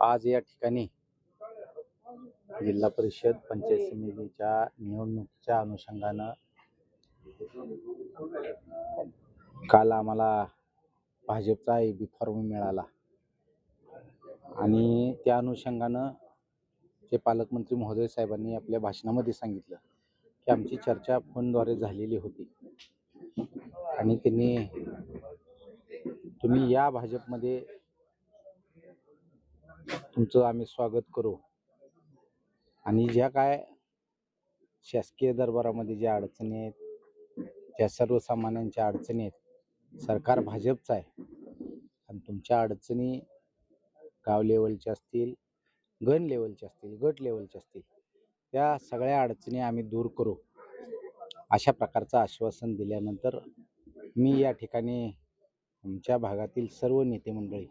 आज या ठिकाणी जिल्हा परिषद पंचायत समितीच्या निवडणुकीच्या अनुषंगानं काल आम्हाला भाजपचा ए बी फॉर्म मिळाला. आणि त्या अनुषंगानं जे पालकमंत्री महोदय साहेबांनी आपल्या भाषणामध्ये सांगितलं की आमची चर्चा फोनद्वारे झालेली होती. आणि त्यांनी तुम्ही या भाजपमध्ये तुमचं आम्ही स्वागत करू. आणि ज्या काय शासकीय दरबारामध्ये ज्या अडचणी आहेत ज्या सर्वसामान्यांच्या अडचणी आहेत सरकार भाजपचं आहे. आणि तुमच्या अडचणी गाव लेवलच्या असतील गण लेवलच्या असतील गट लेवलच्या असतील त्या सगळ्या अडचणी आम्ही दूर करू. अशा प्रकारचं आश्वासन दिल्यानंतर मी या ठिकाणी आमच्या भागातील सर्व नेते मंडळी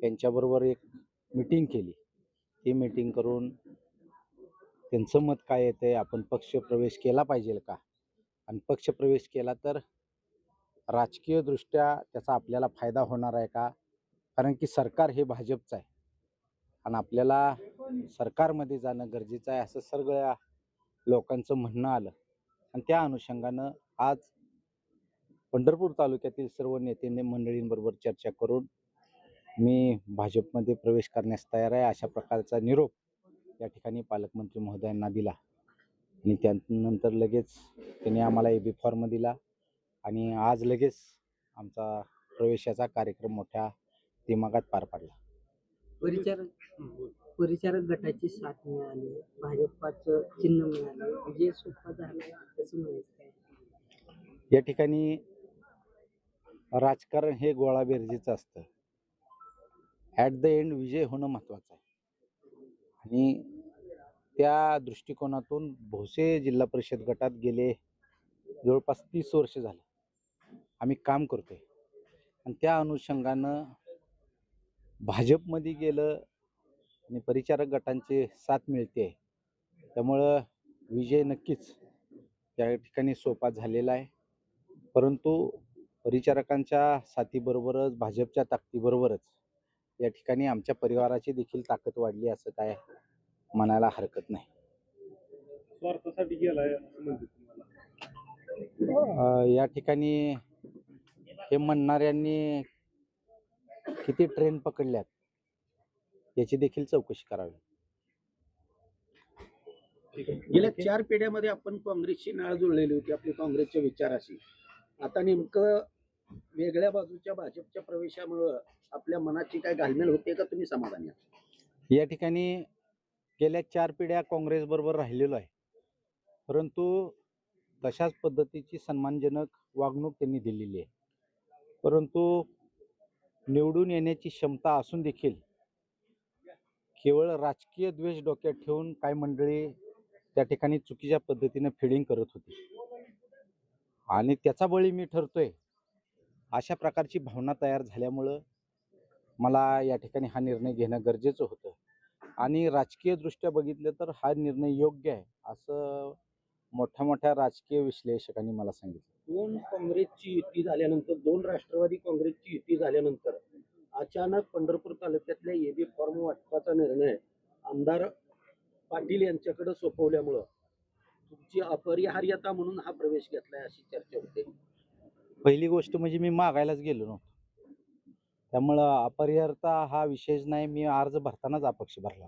त्यांच्याबरोबर एक मिटिंग केली. ती मिटिंग करून त्यांचं मत काय येतं आहे आपण पक्ष प्रवेश केला पाहिजे का? आणि पक्ष प्रवेश केला तर राजकीयदृष्ट्या त्याचा आपल्याला फायदा होणार आहे का? कारण की सरकार हे भाजपचं आहे. आणि आपल्याला सरकारमध्ये जाणं गरजेचं आहे असं सगळ्या लोकांचं म्हणणं आलं. आणि त्या अनुषंगानं आज पंढरपूर तालुक्यातील सर्व नेते मंडळींबरोबर चर्चा करून मी भाजपमध्ये प्रवेश करण्यास तयार आहे. अशा प्रकारचा निरोप या ठिकाणी पालकमंत्री महोदयांना दिला. आणि त्यानंतर लगेच त्यांनी आम्हाला ए बी फॉर्म दिला. आणि आज लगेच आमचा प्रवेशाचा कार्यक्रम मोठ्या दिमागात पार पडला. परिचारक परिचारक गटाची साथ मिळाली भाजपाचं चिन्ह मिळालं. विजय सोपा झाला कसं म्हणायचं या ठिकाणी राजकारण हे गोळाबेरजीचं असतं. ॲट द एंड विजय होणं महत्त्वाचं आहे. आणि त्या दृष्टिकोनातून भोसे जिल्हा परिषद गटात गेले जवळपास तीस वर्ष झाले. आम्ही काम करतोय. आणि त्या अनुषंगानं भाजपमध्ये गेलं आणि परिचारक गटांची साथ मिळते. त्यामुळं विजय नक्कीच त्या ठिकाणी सोपा झालेला आहे. परंतु परिचारकांच्या साथीबरोबरच भाजपच्या ताकदीबरोबरच या ठिकाणी आमच्या परिवाराची देखील ताकद वाढली असं काय म्हणायला हरकत नाही. स्वार्थासाठी गेलाय या ठिकाणी हे म्हणणाऱ्यांनी किती ट्रेन पकडल्यात याची देखील चौकशी करावी. गेल्या चार पिढ्यामध्ये आपण काँग्रेसची नाळ जुळलेली होती आपली काँग्रेसच्या विचाराशी. आता नेमकं वेगळ्या बाजूच्या भाजपच्या प्रवेशामुळं आपल्या मनाची काय घालमेल होते का तुम्ही समाधानी आहात? या ठिकाणी गेल्या चार पिढ्या काँग्रेस बरोबर राहिलेलो आहे. परंतु तशाच पद्धतीची सन्मानजनक वागणूक त्यांनी दिलेली आहे. परंतु निवडून येण्याची क्षमता असून देखील केवळ राजकीय द्वेष डोक्यात ठेवून काही मंडळी त्या ठिकाणी चुकीच्या पद्धतीने फिडिंग करत होती. आणि त्याचा बळी मी ठरतोय अशा प्रकारची भावना तयार झाल्यामुळं मला या ठिकाणी हा निर्णय घेणं गरजेचं होतं. आणि राजकीयदृष्ट्या बघितलं तर हा निर्णय योग्य आहे असं मोठ्या मोठ्या राजकीय विश्लेषकांनी मला सांगितलं. दोन काँग्रेसची युती झाल्यानंतर दोन राष्ट्रवादी काँग्रेसची युती झाल्यानंतर अचानक पंढरपूर तालुक्यातल्या एबी फॉर्म वाटपाचा निर्णय आमदार पाटील यांच्याकडे सोपवल्यामुळं तुमची अपरिहार्यता म्हणून हा प्रवेश घेतलाय अशी चर्चा होते. पहिली गोष्ट म्हणजे मी मागायलाच गेलो नव्हतो. त्यामुळं अपरिहार्यता हा विषयच नाही. मी अर्ज भरतानाच अपक्ष भरला